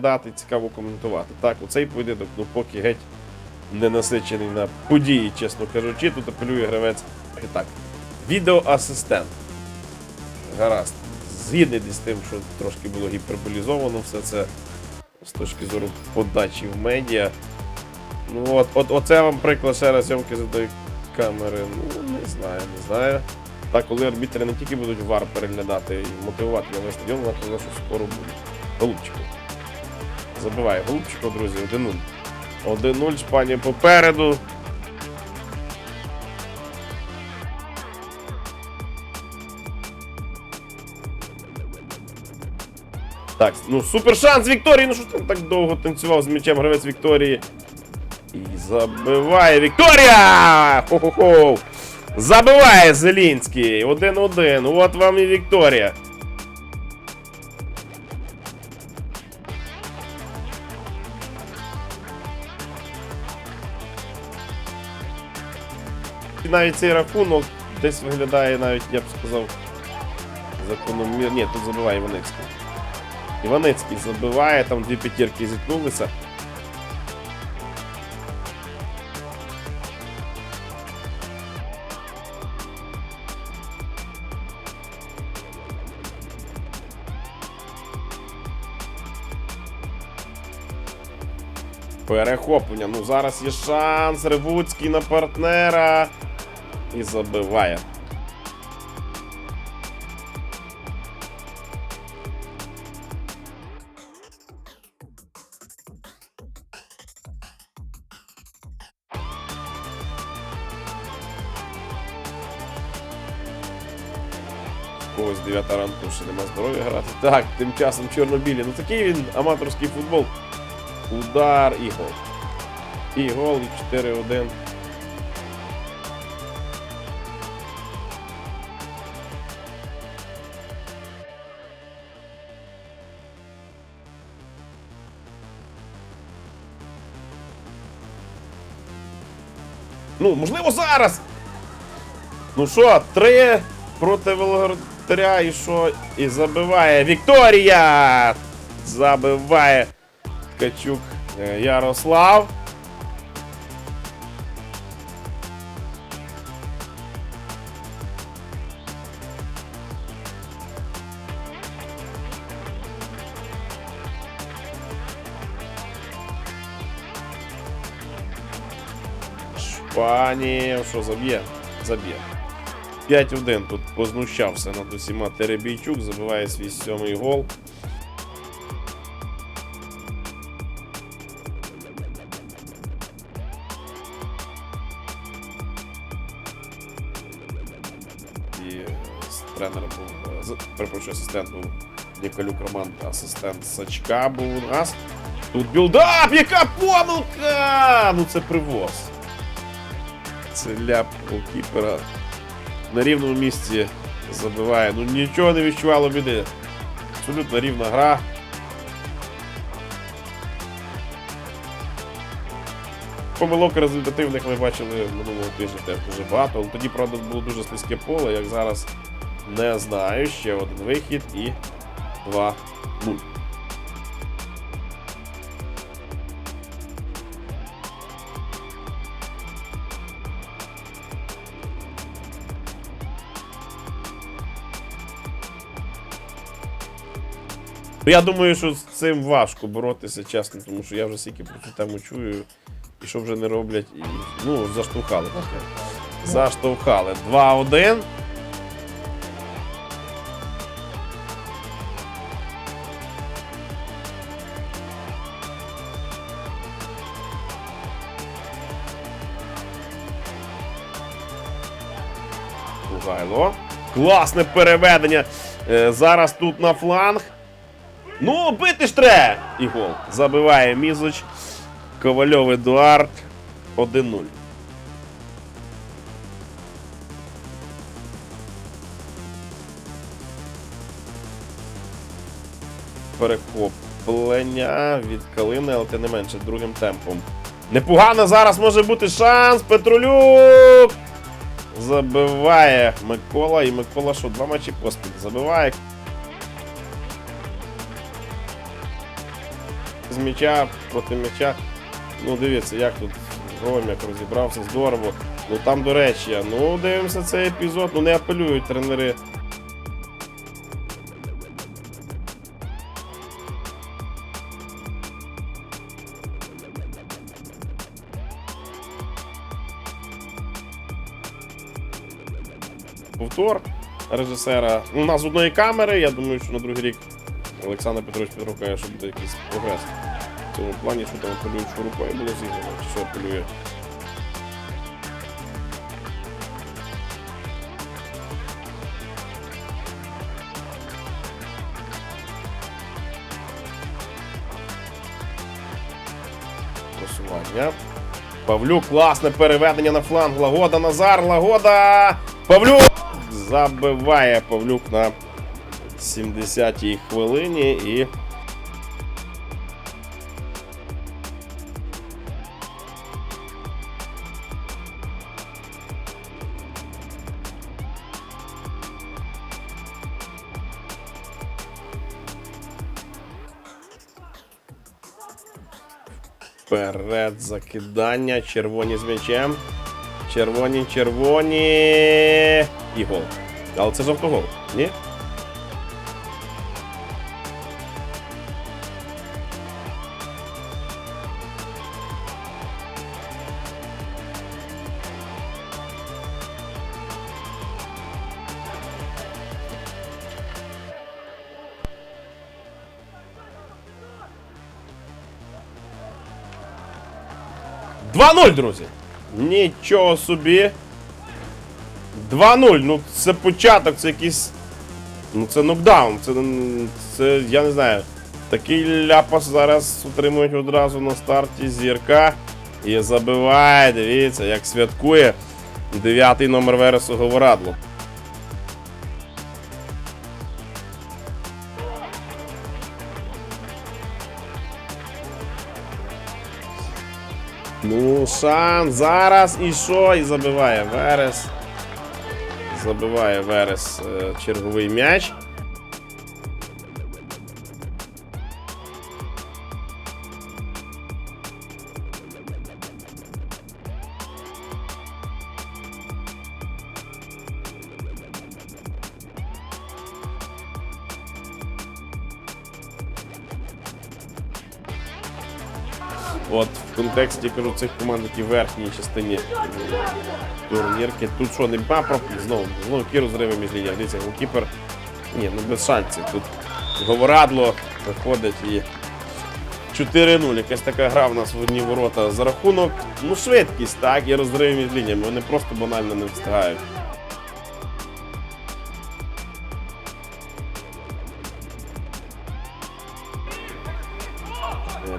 дати, цікаво коментувати. Так, оцей поєдинок, ну поки геть не насичений на події, чесно кажучи, тут апелює гравець. І так, відеоасистент. Гаразд. Згідний з тим, що трошки було гіперболізовано все це з точки зору подачі в медіа. Ну от, от оце вам приклад ще раз зйомки з тої камери. Ну, не знаю, не знаю. Так, коли арбітри не тільки будуть вар переглядати і мотивувати на весь стадіон, вона казала, що скоро буде. Голубчику. Забиває голубчику, друзі, 1-0. 1-0, Шпанія попереду. Так, ну супер шанс Вікторії. Ну що ж ти так довго танцював з м'ячем гравець Вікторії. І забиває Вікторія! Хо-хо-хо! Забиває Зелінський. 1-1. От вам і Вікторія. І навіть цей рахунок десь виглядає навіть, я б сказав, закономір. Ні, тут забиває Іваницький. Іваницький забиває, там дві п'ятірки зіткнулися. Перехоплення. Ну зараз є шанс. Ревуцький на партнера. І забиває. Когось 9 ранку ще нема здоров'я грати. Так, тим часом чорнобілі. Ну такий він аматорський футбол. Удар і гол. І гол, і 4-1. Ну, можливо, зараз. Ну що, три проти Волгодаря і що? І забиває Вікторія! Забиває Ткачук е, Ярослав. Шпанів, що заб'є? Заб'є. 5-1 тут познущався над усіма Теребійчук, забиває свій сьомий гол. І з тренером був, перепрошую, асистент був Ніколюк Роман, асистент Сачка був у нас. Тут білдап! Яка помилка! Ну це привоз. Це ляп голкіпера. На рівному місці забиває. Ну нічого не відчувало біди. Абсолютно рівна гра. Помилок результативних ми бачили минулого тижня теж дуже багато. Але тоді, правда, було дуже слизьке поле, як зараз не знаю. Ще один вихід і 2-0. Ну, Я думаю, що з цим важко боротися, чесно, тому що я вже стільки про цю тему чую, і що вже не роблять, і ну, заштовхали. Заштовхали. 2-1. Класне переведення. Е, Зараз тут на фланг. Ну, бити ж треба! І гол. Забиває Мізоч. Ковальов Едуард 1-0. Перехоплення від Калини, але тим не менше другим темпом. Непогано зараз може бути шанс. Петролюк! Забиває Микола. І Микола що, два матчі поспіль забиває. З м'яча проти м'яча. Ну, дивіться, як тут Громяк розібрався здорово. Ну там, до речі, ну дивимося цей епізод, ну не апелюють тренери. Повтор режисера. Ну, У нас одної камери, я думаю, що на другий рік Олександр Петрович підрукає, що буде якийсь прогрес. Цьому плані, що там що рукою було зіграно, що апелює. Просування. Павлюк, класне переведення на фланг. Лагода, Назар, Лагода! Павлюк! Забиває Павлюк на 70-й хвилині і. Вперед закидання. Червоні з м'ячем. Червоні, червоні. І гол. Але це жовтогол, ні? Два 0 друзі. Нічого собі. 2-0. Ну, це початок, це якийсь. Ну, це нокдаун. Це, це я не знаю. Такий ляпас зараз отримують одразу на старті зірка. І забиває, дивіться, як святкує дев'ятий номер Вересу Говорадло. Шанс зараз і що? І забиває Верес. Забиває Верес е, черговий м'яч. От в контексті кажу цих команд, які в верхній частині турнірки. Тут що, не про знову, знову які розриви між лініями. Дивіться, голкіпер. Ні, ну без шансів. Тут Говорадло виходить і 4-0. Якась така гра в нас в одні ворота за рахунок. Ну, швидкість, так, і розриви між лініями. Вони просто банально не встигають.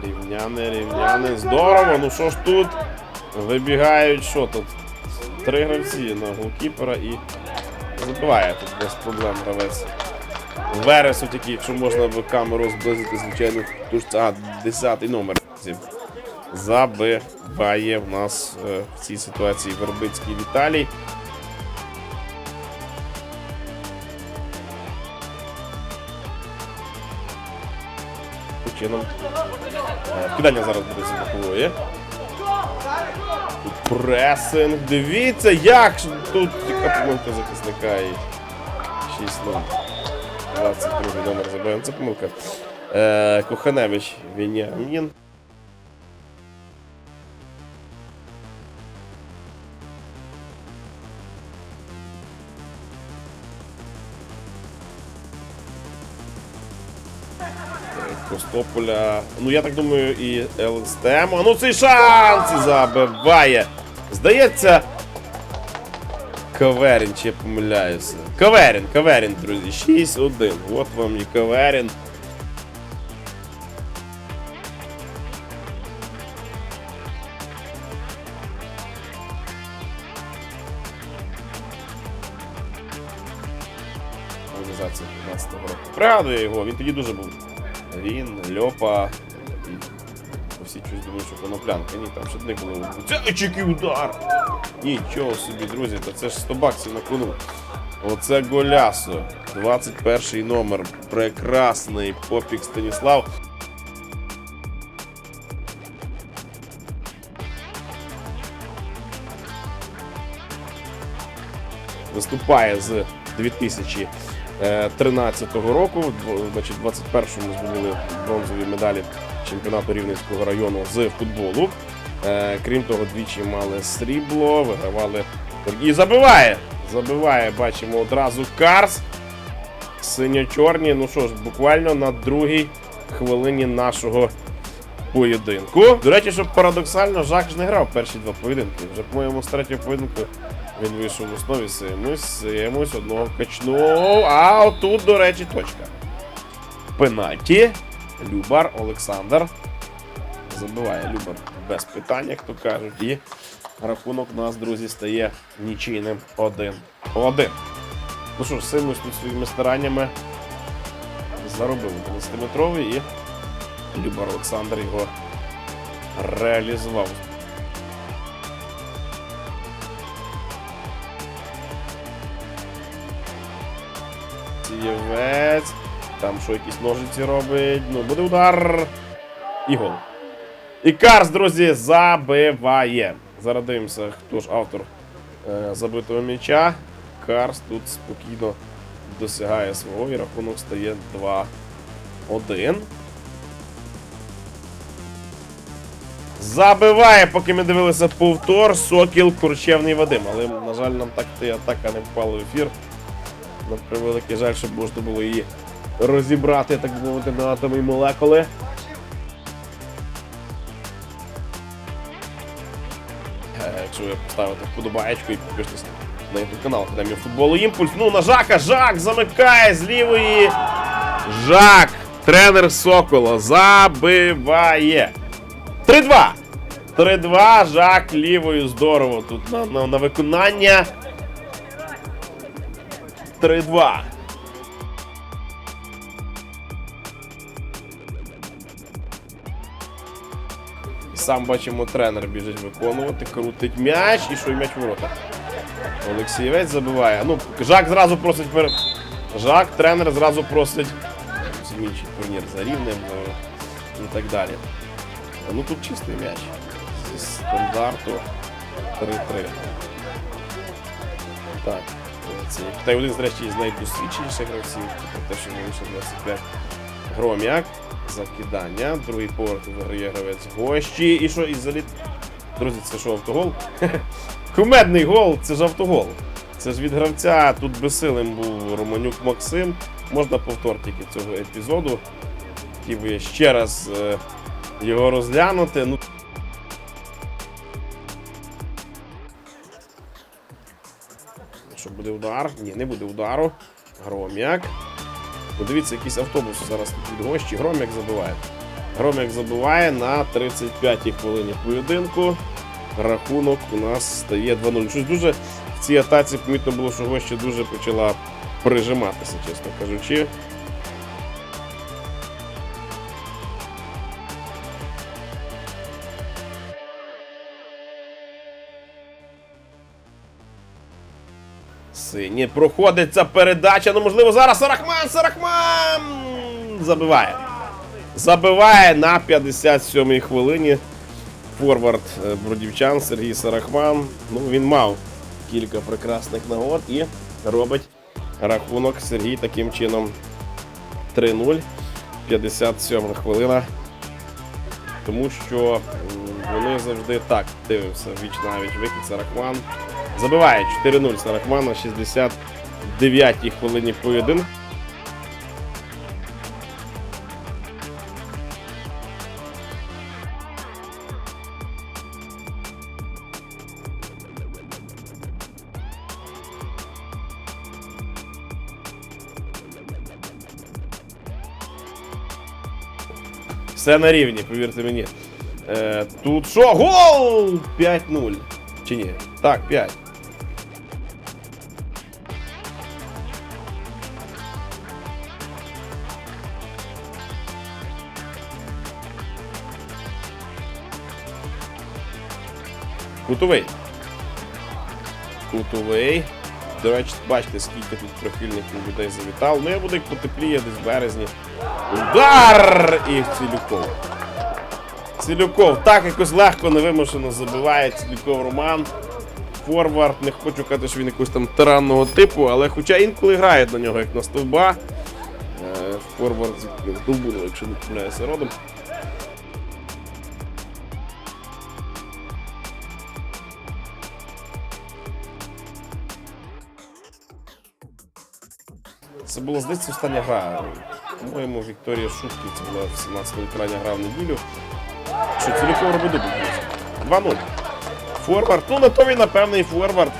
Рівняни, рівняни. Здорово, ну що ж тут? Вибігають, що тут? Три гравці на голкіпера і забиває тут без проблем гравець. Вересу тільки, якщо можна в камеру зблизити, звичайно, це а, 10 номер. Забиває в нас е, в цій ситуації Вербицький Віталій. Чином. Е, Вкидання зараз буде з бокової. Тут пресинг. Дивіться, як тут яка помилка захисника і 6-0. 22 номер забиваємо. Це помилка. Куханевич Коханевич Костополя. Ну я так думаю, і ЛСТМ. Ну цей шанс забиває. Здається. Каверін, чи я помиляюся. Каверін, Каверін, друзі. 6-1. От вам і Каверін. Організація 15 року. Пригадую його, він тоді дуже був він, льопа. І всі щось думають, що коноплянка. Ні, там шатник було. Це і удар! Нічого собі, друзі, та це ж 100 баксів на кону. Оце Голясо. 21 номер. Прекрасний попік Станіслав. Виступає з 2000. 2013 року. Значить, в 21-му здобули бронзові медалі чемпіонату Рівненського району з футболу. Е, Крім того, двічі мали срібло, вигравали і забиває. Забиває, бачимо одразу Карс. Синьо-чорні. Ну що ж, буквально на другій хвилині нашого поєдинку. До речі, що парадоксально, Жак ж не грав перші два поєдинки. Вже, по-моєму, з третього поєдинку він вийшов в основі Симусь, Симусь, одного качнув. А отут, до речі, точка. Пенальті. Любар Олександр. Забиває Любар без питань, як то кажуть. І рахунок у нас, друзі, стає нічийним 1-1. Ну що ж, тут своїми стараннями заробив 11-метровий і Любар Олександр його реалізував. Сієвець. Там що якісь ножиці робить. Ну, буде удар. І гол. І Карс, друзі, забиває. Зараз хто ж автор е, забитого м'яча. Карс тут спокійно досягає свого і рахунок стає 2-1. Забиває, поки ми дивилися повтор, Сокіл Курчевний Вадим. Але, на жаль, нам так та атака не впала в ефір. На превеликий жаль, щоб можна було її розібрати, так мовити, на атоми і молекули. Е, Якщо ви поставите вподобаєчку і підпишетесь на YouTube канал Академія футболу Імпульс. Ну, на Жака, Жак замикає з лівої. Жак, тренер Сокола, забиває. 3-2. 3-2. Жак лівою. Здорово. Тут на, на, на виконання. 3-2. І Сам бачимо, тренер біжить виконувати, крутить м'яч і що м'яч в ворота. Олексієвець забиває. Ну, Жак зразу просить пере... Жак, тренер зразу просить інший турнір за рівнем е, і так далі. Ну тут чистий м'яч. Зі стандарту 3-3. Так. Це, та й один, зрешті, із найдосвідченіших гравців, про те, що не лише 25. Гром'як. Закидання. Другий поверх виграє гравець гощі. І що, і заліт. Друзі, це що, автогол? Кумедний гол, це ж автогол. Це ж від гравця, тут безсилим був Романюк Максим. Можна повтор тільки цього епізоду. Хотів би ще раз е, його розглянути. Ну, буде удар? Ні, не буде удару. Гром'як. Подивіться, якийсь автобус зараз тут від гощі. Гром'як забиває. Гром'як забиває на 35-й хвилині поєдинку. Рахунок у нас стає 2-0. Щось дуже в цій атаці помітно було, що гоща дуже почала прижиматися, чесно кажучи. Сині проходить ця передача. Ну, можливо, зараз Сарахман! Сарахман! Забиває. Забиває на 57-й хвилині. Форвард е, бродівчан Сергій Сарахман. Ну, він мав кілька прекрасних нагод і робить рахунок Сергій таким чином 3-0. 57 хвилина. Тому що вони завжди так дивимося. Віч навіть викид Сарахман. Забиває 4-0 Сарахман на 69-й хвилині поєдинку. Все на рівні, повірте мені. Е, тут що? Гол! 5-0. Чи ні? Так, 5. Кутовий. Кутовий. До речі, бачите, скільки тут прихильників людей завітав. Ну, я буду як потепліє десь в березні. Удар! І Цілюков. Цілюков так якось легко невимушено забиває Цілюков Роман. форвард. Не хочу казати, що він якогось там таранного типу, але хоча інколи грають на нього як на стовба. Е, Форвард з Дубунова, якщо не помиляюся родом. Це була, здається, остання гра. По-моєму, Вікторія Шубків, це була 17-го крайня гра в неділю. Що ціліком робить дубль. 2-0. Форвард. Ну, на то він, напевне, і форвард.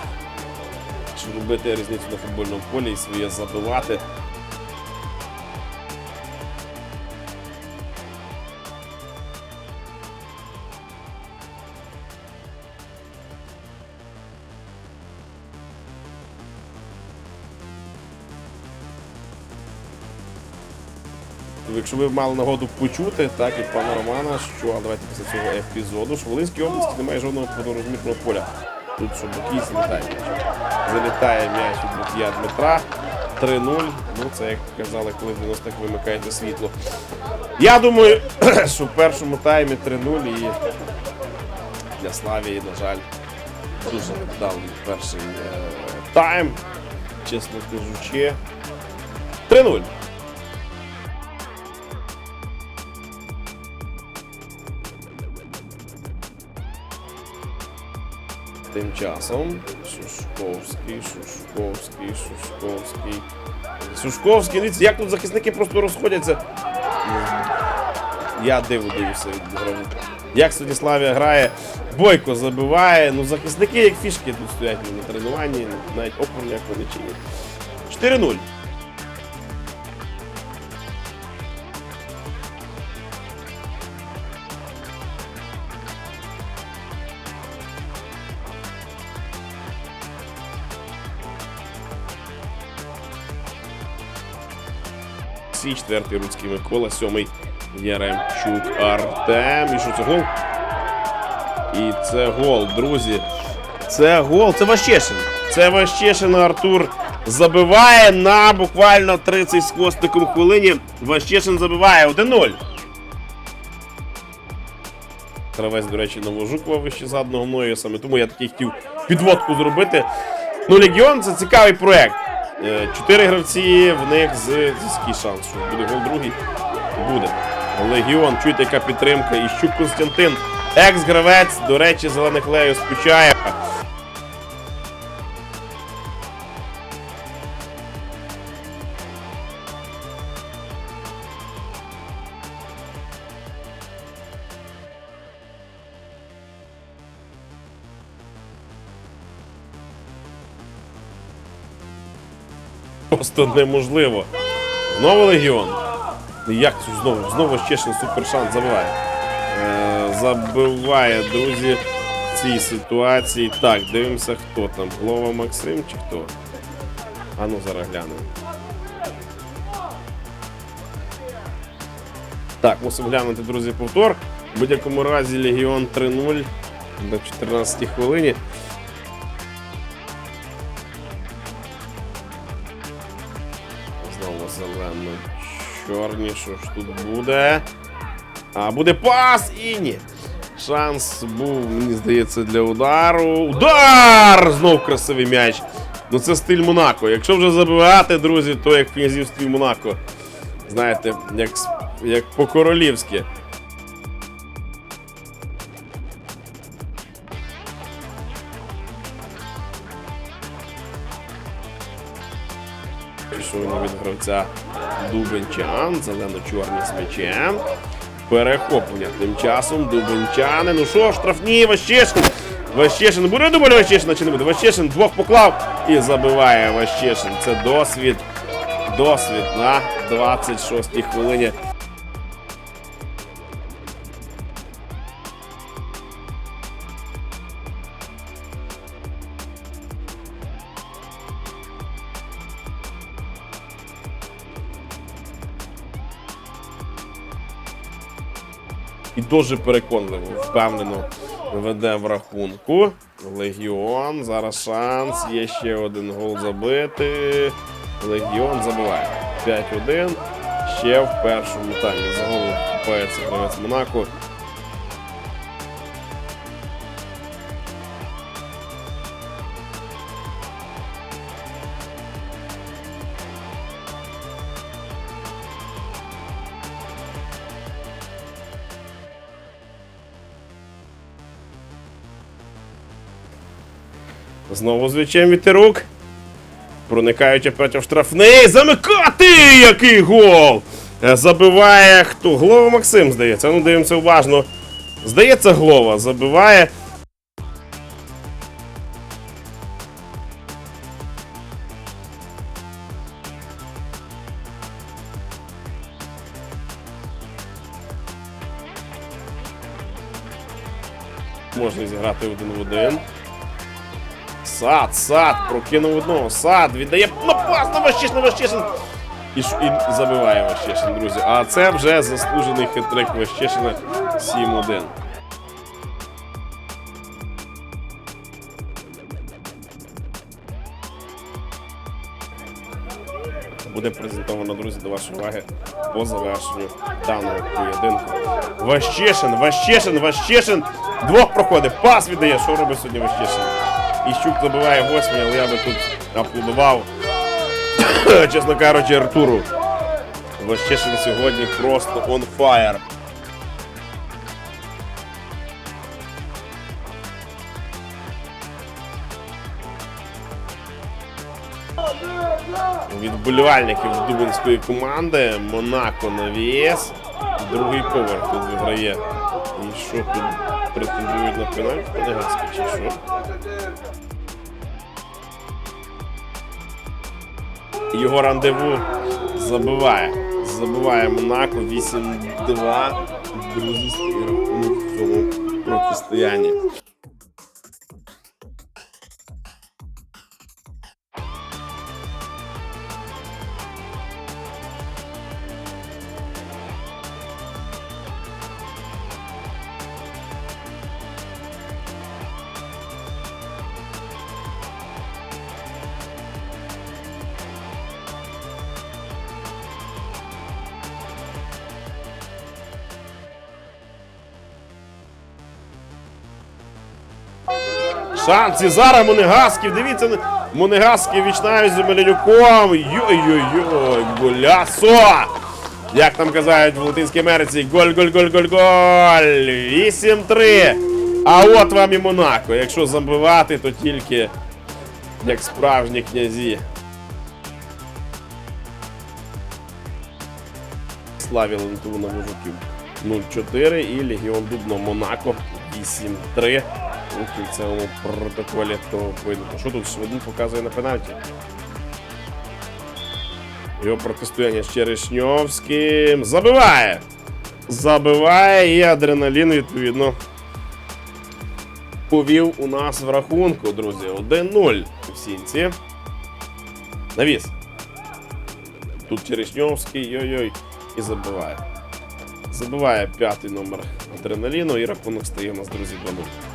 Щоб робити різницю на футбольному полі і своє забивати. Якщо ви мали нагоду почути, так і пана Романа, що а давайте після цього епізоду, що в Волинській області немає жодного водорозмірного поля. Тут що Букій залітає м'яч. Від Букія Дмитра. 3-0. Ну це як казали, коли в 90-х вимикаєте світло. Я думаю, що в першому таймі 3-0 і для Славії, на жаль, дуже невдалий перший е, тайм, чесно кажучи. 3-0. Тим часом Сушковський, Сушковський. Сушковський, дивіться, як тут захисники просто розходяться. Я диву дивлюся від. Як Станіславія грає, Бойко забиває. Ну, захисники як фішки тут стоять на тренуванні, навіть опор ніякого не чинять. 4-0. Сі, четвертий Руцький Микола, сьомий Яремчук Артем. І що це гол? І це гол, друзі. Це гол. Це Ващешин. Це Ващешин Артур забиває на буквально 30 з хвостиком хвилині. Ващешин забиває 1-0. Травець, до речі, Новожукова вище задного мною. Саме тому я такий хотів підводку зробити. Ну, Легіон це цікавий проект. Е, Чотири гравці, в них з який шанс, буде гол другий. Буде. Легіон, чуєте, яка підтримка. І Щук Константин, екс-гравець, до речі, зелених лею спочає. Просто неможливо. Знову Легіон. Як знову? Знову Щешин супершанс забиває. Е, забиває, друзі, в цій ситуації. Так, дивимося, хто там. Глова Максим чи хто? А ну зараз глянемо. Так, мусимо глянути, друзі, повтор. В будь-якому разі Легіон 3-0 до 14 хвилині. Знову зелено чорні, що ж тут буде? А буде пас і ні. Шанс був, мені здається, для удару. Удар! Знов красивий м'яч. Ну це стиль Монако. Якщо вже забивати, друзі, то як князів стиль Монако. Знаєте, як, як по-королівськи. Він Дубенчан, зелено-чорний з. Перехоплення тим часом Дубенчани. Ну що, штрафні, Ващешин. Ващешин буде дубль Ващешина чи не буде? Ващешин двох поклав і забиває Ващешин. Це досвід. Досвід на 26-й хвилині. Дуже переконливо, впевнено веде в рахунку. Легіон. Зараз шанс. Є ще один гол забити. Легіон забиває. 5-1. Ще в першому таймі. Загалом купається гравець Монако. Знову з м'ячем вітерук. Проникаючи проти штрафний. Замикати! Який гол! Е, Забиває хто? Глова Максим, здається. Ну, дивимося уважно. Здається, Глова забиває. Можна зіграти один в один. Сад, сад, прокинув одного. Сад, віддає на пас на Ващишин, Ващишин. І, і забиває Ващишин, друзі. А це вже заслужений хитрик Ващишина 7-1. Буде презентовано, друзі, до вашої уваги по завершенню даного поєдинку. Ващишин, Ващишин, Ващишин. Двох проходить. Пас віддає. Що робить сьогодні Ващишин? Іщук забиває восьмий, але я би тут аплодував. Чесно кажучи, Артуру. Ващишин сьогодні просто on fire. Від вболівальників дубинської команди Монако навіс. Другий поверх тут виграє. І що тут претендують на пенальті? Подигаски чи що? Його рандеву забиває. Забиває Монако 8-2. Друзі, рахунок в цьому протистоянні. Шанс і зараз Монегасків. Дивіться, Монегасків вічнають з Мелянюком. Йой-йой-йой, голясо! Як там казають в Латинській Америці, голь, голь, голь, голь, голь. 8-3. А от вам і Монако. Якщо забивати, то тільки як справжні князі. Славі Ленту на Вожуків 0-4 і Легіон Дубно Монако 8-3 у кінцевому протоколі того поєдинку. Що тут Шведун показує на пенальті? Його протистояння з Черешньовським. Забиває! Забиває і адреналін, відповідно, повів у нас в рахунку, друзі. 1-0 в сінці. Навіс. Тут Черешньовський, йой-йой, і забиває. Забиває п'ятий номер адреналіну і рахунок стає у нас, друзі, 2-0.